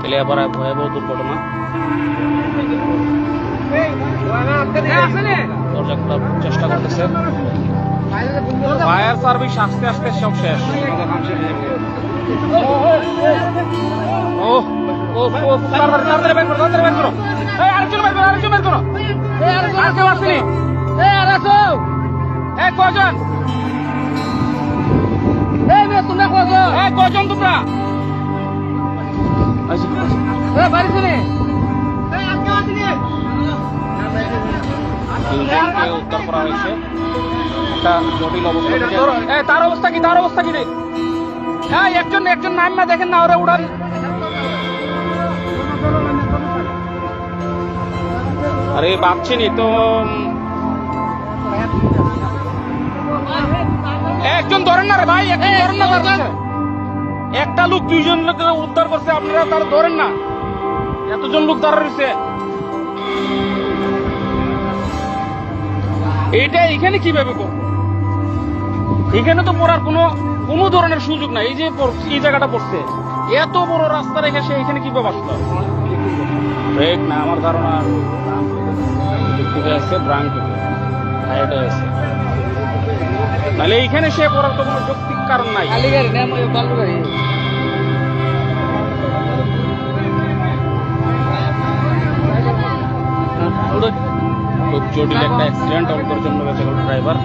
তেলিয়াপাড়ায় ভয়াবহ দুর্ঘটনা। দরজা খোলার চেষ্টা করতেছে। ফায়ার সার্ভিস আস্তে আস্তে সব শেষ। ও ও ও তাড়াতাড়ি বের করো তাড়াতাড়ি বের করো। এই আরেকজন বের করো আরেকজন বের করো। আর কেউ আসেনি এই কজন এই কজন তোমরা। দুজনকে উদ্ধার করা হয়েছে। একটা জটিল অবস্থা তার অবস্থা কি? তার অবস্থা কি রে? হ্যাঁ একজন একজন নাম না দেখেন না ওরা উড়ান আরে ভাবছিনি তো একজন ধরেন না রে ভাই একজন ধরেন না। একটা লোক দুইজন লোক উদ্ধার করছে, আপনারা তার ধরেন না। এতজন লোক দাঁড়া রয়েছে। এইটা এখানে কীভাবে করব? এখানে তো পড়ার কোনো কোনো ধরনের সুযোগ নাই। এই যে এই জায়গাটা পড়ছে। এত বড় রাস্তা রেখে সে এখানে কীভাবে আসলো? ব্রেক না, আমার ধারণা। দিক থেকে। আসছে ব্রাং আছে তাহলে এইখানে সে পড়ার তো কোনো যৌক্তিক কারণ নাই। খুব জটিল একটা অ্যাক্সিডেন্ট অল্পের জন্য গেছে ড্রাইভার